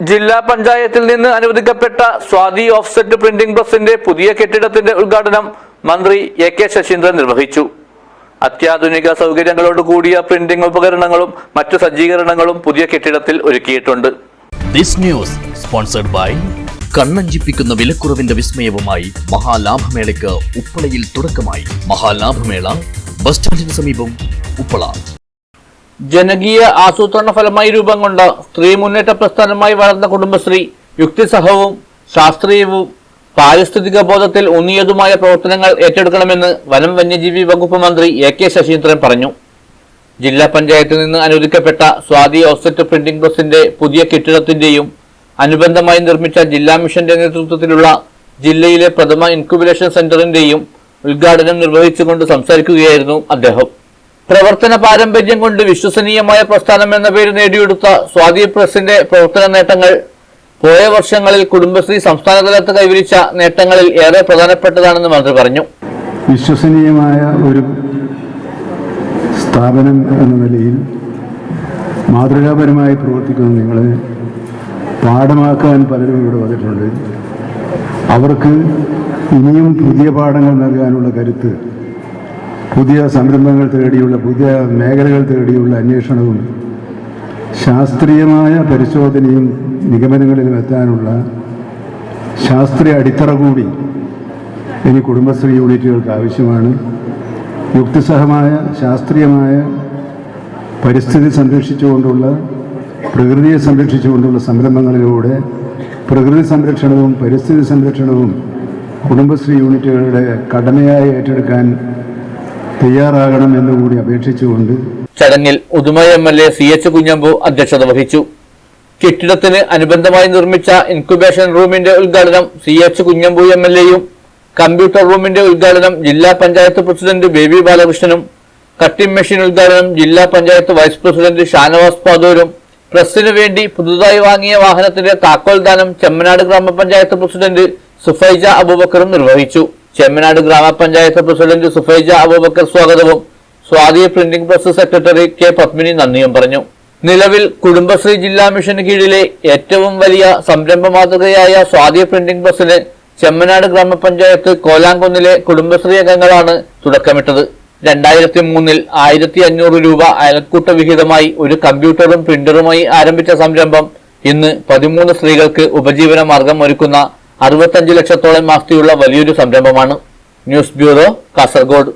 ജില്ലാ പഞ്ചായത്തിൽ നിന്ന് അനുവദിക്കപ്പെട്ട സ്വാതി ഓഫ്സെറ്റ് പ്രിന്റിംഗ് പ്രസിന്റെ പുതിയ കെട്ടിടത്തിന്റെ ഉദ്ഘാടനം മന്ത്രി എ കെ ശശീന്ദ്രൻ നിർവഹിച്ചു. അത്യാധുനിക സൗകര്യങ്ങളോട് കൂടിയ പ്രിന്റിംഗ് ഉപകരണങ്ങളും മറ്റു സജ്ജീകരണങ്ങളും പുതിയ കെട്ടിടത്തിൽ ഒരുക്കിയിട്ടുണ്ട്. ദിസ് ന്യൂസ് സ്പോൺസർഡ് ബൈ കണ്ണഞ്ചിപ്പിക്കുന്ന വിലക്കുറവിന്റെ വിസ്മയവുമായി മഹാലാഭമേളയ്ക്ക് ഉപ്പളയിൽ തുടക്കമായി. മഹാലാഭമേള ബസ് സ്റ്റാൻഡിന് സമീപം ഉപ്പള. ജനകീയ ആസൂത്രണ ഫലമായി രൂപം കൊണ്ട സ്ത്രീ മുന്നേറ്റ പ്രസ്ഥാനമായി വളർന്ന കുടുംബശ്രീ യുക്തിസഹവും ശാസ്ത്രീയവും പാരിസ്ഥിതിക ബോധത്തിൽ ഊന്നിയതുമായ പ്രവർത്തനങ്ങൾ ഏറ്റെടുക്കണമെന്ന് വനം വന്യജീവി വകുപ്പ് മന്ത്രി എ കെ ശശീന്ദ്രൻ പറഞ്ഞു. ജില്ലാ പഞ്ചായത്തിൽ നിന്ന് അനുവദിക്കപ്പെട്ട സ്വാതി ഓഫ്സെറ്റ് പ്രിന്റിംഗ് പ്രസിന്റെ പുതിയ കെട്ടിടത്തിന്റെയും അനുബന്ധമായി നിർമ്മിച്ച ജില്ലാ മിഷന്റെ നേതൃത്വത്തിലുള്ള ജില്ലയിലെ പ്രഥമ ഇൻക്യുബുലേഷൻ സെന്ററിന്റെയും ഉദ്ഘാടനം നിർവഹിച്ചുകൊണ്ട് സംസാരിക്കുകയായിരുന്നു അദ്ദേഹം. പ്രവർത്തന പാരമ്പര്യം കൊണ്ട് വിശ്വസനീയമായ പ്രസ്ഥാനം എന്ന പേര് നേടിയെടുത്ത സ്വാതി പ്രസിന്റെ പ്രവർത്തന നേട്ടങ്ങൾ പോയ വർഷങ്ങളിൽ കുടുംബശ്രീ സംസ്ഥാന തലത്ത് കൈവരിച്ച നേട്ടങ്ങളിൽ ഏറെ പ്രധാനപ്പെട്ടതാണെന്ന് മന്ത്രി പറഞ്ഞു. വിശ്വസനീയമായ ഒരു സ്ഥാപനം എന്ന നിലയിൽ മാതൃകാപരമായി പ്രവർത്തിക്കുന്ന നിങ്ങളെ പാഠമാക്കാൻ പലരും ഇവിടെ വന്നിട്ടുണ്ട്. അവർക്ക് ഇനിയും പുതിയ പാഠങ്ങൾ നൽകാനുള്ള കരുത്ത് പുതിയ സംരംഭങ്ങൾ തേടിയുള്ള പുതിയ മേഖലകൾ തേടിയുള്ള അന്വേഷണവും ശാസ്ത്രീയമായ പരിശോധനയും നിഗമനങ്ങളിലും എത്താനുള്ള ശാസ്ത്രീയ അടിത്തറ കൂടി ഇനി കുടുംബശ്രീ യൂണിറ്റുകൾക്ക് ആവശ്യമാണ്. യുക്തിസഹമായ ശാസ്ത്രീയമായ പരിസ്ഥിതി സംരക്ഷിച്ചുകൊണ്ടുള്ള പ്രകൃതിയെ സംരക്ഷിച്ചുകൊണ്ടുള്ള സംരംഭങ്ങളിലൂടെ പ്രകൃതി സംരക്ഷണവും പരിസ്ഥിതി സംരക്ഷണവും കുടുംബശ്രീ യൂണിറ്റുകളുടെ കടമയായി ഏറ്റെടുക്കാൻ തയ്യാറാകണം കൂടി അപേക്ഷിച്ചുകൊണ്ട് ചടങ്ങിൽ Uduma M L A C H Kunhambu അധ്യക്ഷത വഹിച്ചു. കെട്ടിടത്തിന് അനുബന്ധമായി നിർമ്മിച്ച ഇൻക്യുബേഷൻ റൂമിന്റെ ഉദ്ഘാടനം C H Kunhambu M L എയും കമ്പ്യൂട്ടർ റൂമിന്റെ ഉദ്ഘാടനം ജില്ലാ പഞ്ചായത്ത് പ്രസിഡന്റ് ബേബി ബാലകൃഷ്ണനും കട്ടിംഗ് മെഷീൻ ഉദ്ഘാടനം ജില്ലാ പഞ്ചായത്ത് വൈസ് പ്രസിഡന്റ് ഷാനവാസ് പാദൂരും പ്രസിന് വേണ്ടി പുതുതായി വാങ്ങിയ വാഹനത്തിന്റെ താക്കോൽ ദാനം ചെമ്മനാട് ഗ്രാമപഞ്ചായത്ത് പ്രസിഡന്റ് സുഫൈജ അബൂബക്കറും നിർവഹിച്ചു. ചെമ്മനാട് ഗ്രാമപഞ്ചായത്ത് പ്രസിഡന്റ് സുഫൈജ അബൂബക്കർ സ്വാഗതവും. Swathi printing press secretary K Padmini നന്ദിയും പറഞ്ഞു. നിലവിൽ കുടുംബശ്രീ ജില്ലാ മിഷന് കീഴിലെ ഏറ്റവും വലിയ സംരംഭ മാതൃകയായ സ്വാതി പ്രിന്റിംഗ് പ്രസിന് ചെമ്മനാട് ഗ്രാമപഞ്ചായത്ത് കോലാങ്കുന്നിലെ കുടുംബശ്രീ അംഗങ്ങളാണ് തുടക്കമിട്ടത്. രണ്ടായിരത്തി മൂന്നിൽ ആയിരത്തി അഞ്ഞൂറ് രൂപ അയൽക്കൂട്ട വിഹിതമായി ഒരു കമ്പ്യൂട്ടറും പ്രിന്ററുമായി ആരംഭിച്ച സംരംഭം ഇന്ന് പതിമൂന്ന് സ്ത്രീകൾക്ക് ഉപജീവന മാർഗം ഒരുക്കുന്ന അറുപത്തഞ്ച് ലക്ഷത്തോളം ആസ്തിയുള്ള വലിയൊരു സംരംഭമാണ് ന്യൂസ് ബ്യൂറോ കാസർഗോഡ്.